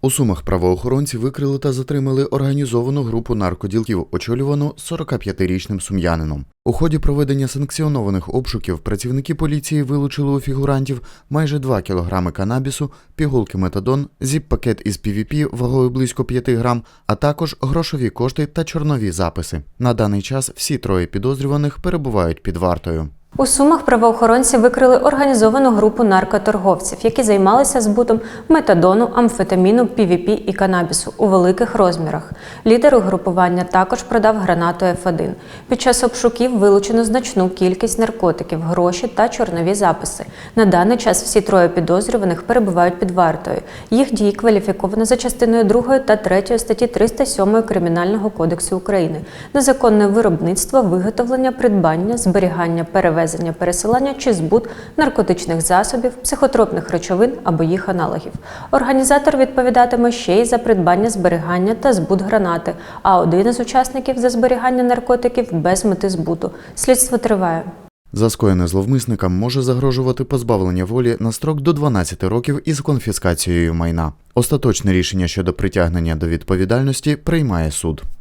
У Сумах правоохоронці викрили та затримали організовану групу наркоділків, очолювану 45-річним сум'янином. У ході проведення санкціонованих обшуків працівники поліції вилучили у фігурантів майже 2 кілограми канабісу, пігулки метадон, зіп-пакет із PVP вагою близько 5 грам, а також грошові кошти та чорнові записи. На даний час всі троє підозрюваних перебувають під вартою. У Сумах правоохоронці викрили організовану групу наркоторговців, які займалися збутом метадону, амфетаміну, ПВП і канабісу у великих розмірах. Лідер угрупування також продав гранату F1. Під час обшуків вилучено значну кількість наркотиків, гроші та чорнові записи. На даний час всі троє підозрюваних перебувають під вартою. Їх дії кваліфіковано за частиною 2 та 3 статті 307 Кримінального кодексу України. Незаконне виробництво, виготовлення, придбання, зберігання, перевезення, пересилання чи збут наркотичних засобів, психотропних речовин або їх аналогів. Організатор відповідатиме ще й за придбання, зберігання та збут гранати, а один із учасників за зберігання наркотиків без мети збуту. Слідство триває. За скоєне зловмисникам може загрожувати позбавлення волі на строк до 12 років із конфіскацією майна. Остаточне рішення щодо притягнення до відповідальності приймає суд.